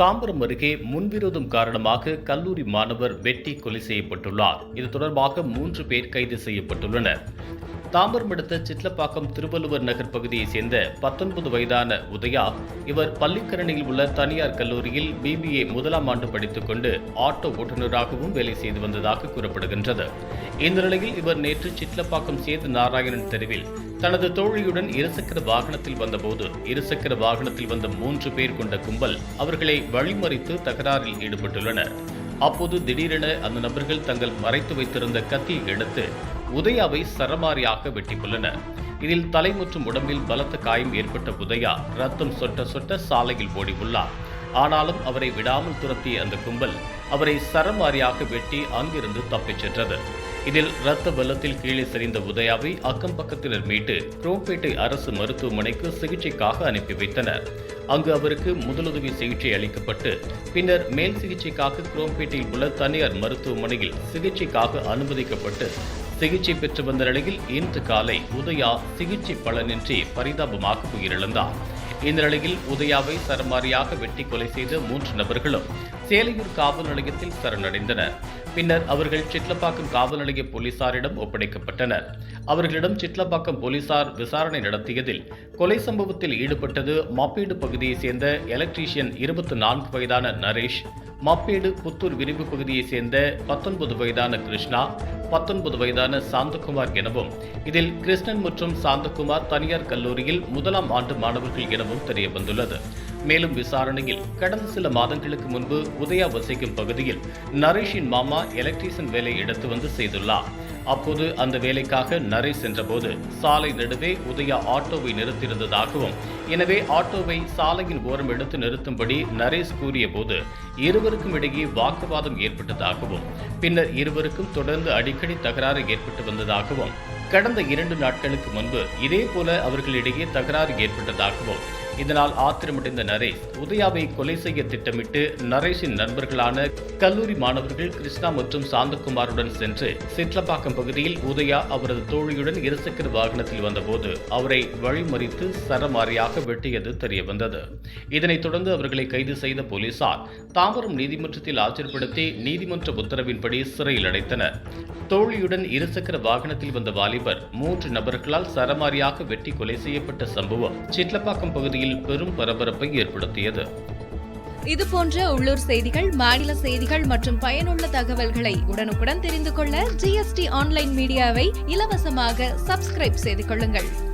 தாம்பரம் அருகே முன்விரோதம் காரணமாக கல்லூரி மாணவர் வெட்டி கொலை செய்யப்பட்டுள்ளார். இது தொடர்பாக மூன்று பேர் கைது செய்யப்பட்டுள்ளனர். தாம்பரம் அடுத்த சிட்லப்பாக்கம் திருவள்ளுவர் நகர் பகுதியைச் சேர்ந்த பத்தொன்பது வயதான உதயா இவர் பள்ளிக்கரணையில் உள்ள தனியார் கல்லூரியில் பிபிஏ முதலாம் ஆண்டு படித்துக் கொண்டு ஆட்டோ ஓட்டுநராகவும் வேலை செய்து வந்ததாக கூறப்படுகின்றது. இந்த நிலையில் இவர் நேற்று சிட்லப்பாக்கம் சேது நாராயணன் தெருவில் தனது தோழியுடன் இருசக்கர வாகனத்தில் வந்தபோது இருசக்கர வாகனத்தில் வந்த மூன்று பேர் கொண்ட கும்பல் அவர்களை வழிமறித்து தகராறில் ஈடுபட்டுள்ளனர். அப்போது திடீரென அந்த நபர்கள் தங்கள் மறைத்து வைத்திருந்த கத்தியை எடுத்து உதயாவை சரமாரியாக வெட்டிக்கொள்ளனர் இதில் தலை மற்றும் உடம்பில் பலத்த காயம் ஏற்பட்ட உதயா ரத்தம் சொட்ட சொட்ட சாலையில் ஓடி உள்ளார் ஆனாலும் அவரை விடாமல் துரத்திய அந்த கும்பல் அவரை சரமாரியாக வெட்டி அங்கிருந்து தப்பிச் சென்றது. இதில் இரத்த வெள்ளத்தில் கீழே சரிந்த உதயாவை அக்கம் பக்கத்தினர் மீட்டு குரோம்பேட்டை அரசு மருத்துவமனைக்கு சிகிச்சைக்காக அனுப்பி வைத்தனர். அங்கு அவருக்கு முதலுதவி சிகிச்சை அளிக்கப்பட்டு பின்னர் மேல் சிகிச்சைக்காக குரோம்பேட்டையில் உள்ள தனியார் மருத்துவமனையில் சிகிச்சைக்காக அனுமதிக்கப்பட்டு சிகிச்சை பெற்று வந்த நிலையில் இன்று காலை உதயா சிகிச்சை பலனின்றி பரிதாபமாக உயிரிழந்தார். இந்த நிலையில் உதயாவை சரமாரியாக வெட்டி கொலை செய்த மூன்று நபர்களும் சேலையூர் காவல் நிலையத்தில் சரணடைந்தனர். பின்னர் அவர்கள் சிட்லப்பாக்கம் காவல் நிலைய போலீசாரிடம் ஒப்படைக்கப்பட்டனர். அவர்களிடம் சிட்லப்பாக்கம் போலீசார் விசாரணை நடத்தியதில் கொலை சம்பவத்தில் ஈடுபட்டது மப்பீடு பகுதியைச் சேர்ந்த எலக்ட்ரீஷியன் இருபத்தி நான்கு வயதான நரேஷ் மப்பேடு புத்தூர் விரிவு பகுதியைச் சேர்ந்த பத்தொன்பது வயதான கிருஷ்ணா பத்தொன்பது வயதான சாந்தகுமார் எனவும் இதில் கிருஷ்ணன் மற்றும் சாந்தகுமார் தனியார் கல்லூரியில் முதலாம் ஆண்டு மாணவர்கள் எனவும் தெரியவந்துள்ளது. மேலும் விசாரணையில் கடந்த சில மாதங்களுக்கு முன்பு உதயா வசிக்கும் பகுதியில் நரேஷின் மாமா எலக்ட்ரீஷியன் வேலை எடுத்து வந்து செய்துள்ளார். அப்போது அந்த வேலைக்காக நரேஷ் சென்றபோது சாலை நடுவே உதயா ஆட்டோவை நிறுத்தியிருந்ததாகவும் எனவே ஆட்டோவை சாலையின் ஓரம் எடுத்து நிறுத்தும்படி நரேஷ் கூறிய போது இருவருக்கும் இடையே வாக்குவாதம் ஏற்பட்டதாகவும் பின்னர் இருவருக்கும் தொடர்ந்து அடிக்கடி தகராறு ஏற்பட்டு வந்ததாகவும் கடந்த இரண்டு நாட்களுக்கு முன்பு இதே போல அவர்களிடையே தகராறு ஏற்பட்டதாகவும் இதனால் ஆத்திரமடைந்த நரேஷ் உதயாவை கொலை செய்ய திட்டமிட்டு நரேஷின் நண்பர்களான கல்லூரி மாணவர்கள் கிருஷ்ணா மற்றும் சாந்தகுமாருடன் சென்று சிட்லப்பாக்கம் பகுதியில் உதயா அவரது தோழியுடன் இருசக்கர வாகனத்தில் வந்தபோது அவரை வழிமறித்து சரமாரியாக வெட்டியது தெரியவந்தது. இதனைத் தொடர்ந்து அவர்களை கைது செய்த போலீசார் தாம்பரம் நீதிமன்றத்தில் ஆஜர்படுத்தி நீதிமன்ற உத்தரவின்படி சிறையில் அடைத்தனர். தோழியுடன் இருசக்கர வாகனத்தில் வந்த வாலிபர் மூன்று நபர்களால் சரமாரியாக வெட்டி கொலை செய்யப்பட்ட சம்பவம் சிட்லப்பாக்கம் பகுதியில் பெரும் பரபரப்பை ஏற்படுத்தியது. இது போன்ற உள்ளூர் செய்திகள் மாநில செய்திகள் மற்றும் பயனுள்ள தகவல்களை உடனுக்குடன் தெரிந்து கொள்ள ஜிஎஸ்டி ஆன்லைன் மீடியாவை இலவசமாக சப்ஸ்கிரைப் செய்து கொள்ளுங்கள்.